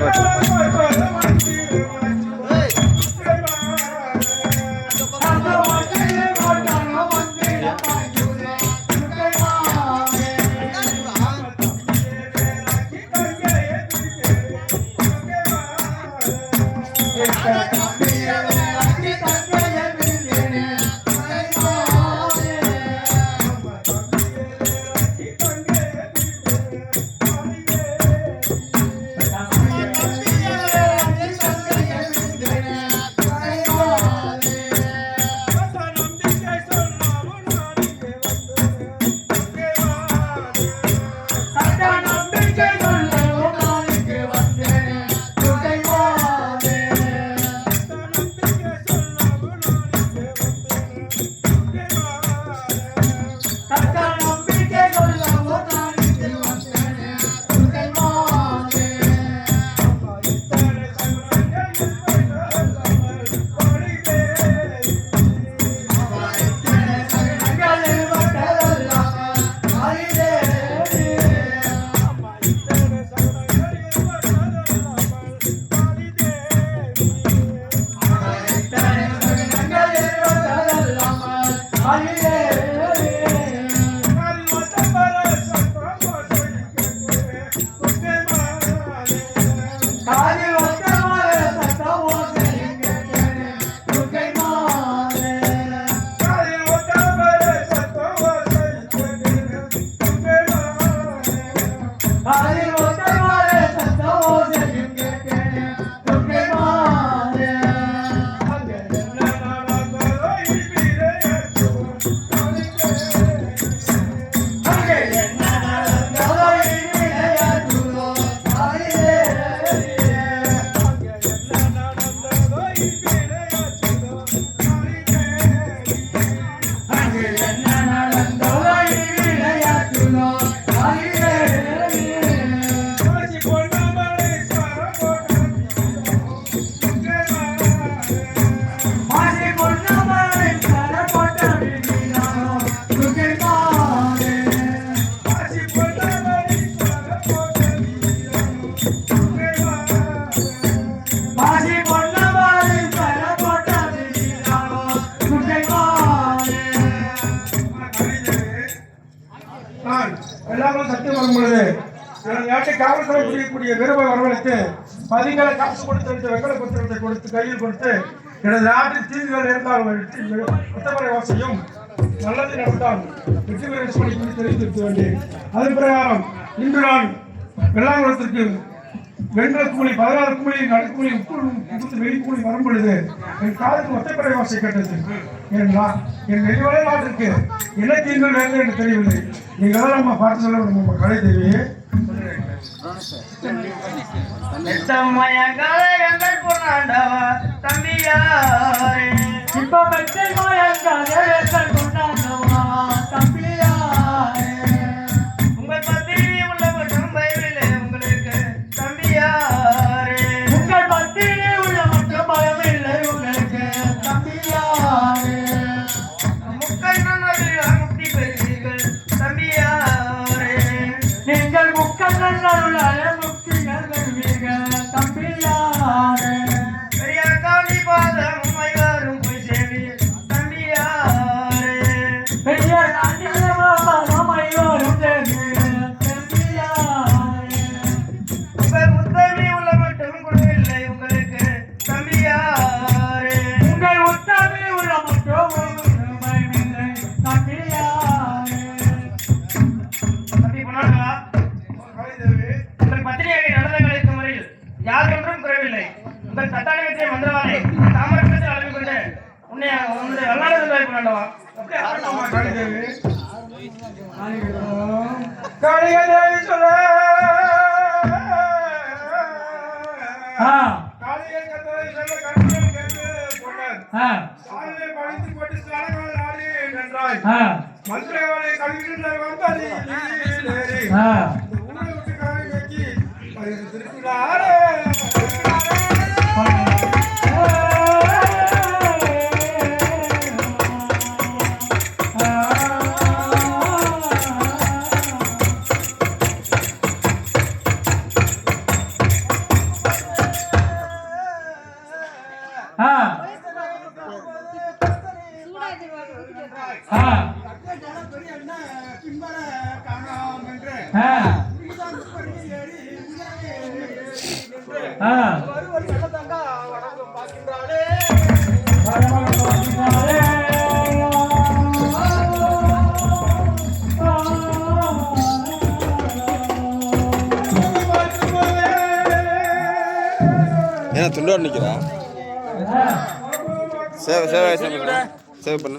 Thank you. எல்லாரும் சத்தியம் வரும் பொழுது எனது நாட்டை காவல்துறை புரியக்கூடிய வீரவை வரவழைத்து பதிகளை காசு கொடுத்து வெங்கல பத்திரத்தை கொடுத்து கையில் கொடுத்து எனது நாட்டில் தீங்குகள் இருந்தால் உத்தமரை வாசியும் நல்லது நடந்தால் வெற்றி பெற சொல்லி தெரிவித்திருக்க வேண்டேன் அதன் பிரகாரம் இன்று நான் வெள்ளாங்குளத்திற்கு வெண்கல கூலி பதினாறு கூலி நடுக்கூலி முப்பது வெளி வரும் பொழுது என் காதுக்கு ஒத்தப்படை வாசை கேட்டது. என் என் நெறிவலை நாட்டிற்கு என்ன தீர்வு நேர்ந்தது என்று தெரியவில்லை. நீங்கள் நம்ம பார்த்து சொல்ல நம்ம கலை தேவி. எத்தம்மயங்கால தம்பியாரே இப்ப மெச்சை மாயங்காலே எங்கள் கொண்டாண்டவா தம்பியாரே. முறையில் யாதொன்றும் குறைவில்லை. உங்கள் சட்டாளத்தை மந்திரவாளை தாமரத்தில் அளவு கொண்டு உன்னை உன்னுடைய வல்லாளர்கள் கொண்டாண்டவா அப்படியே ஆரம்பமா கலை தேவி காளிகை தேவி சொல்ல ஆ. காளிகை கத்தரை சொல்ல என்ன துண்டோடு நிற்கிறா சேவை சேவை சேவை பண்ணு.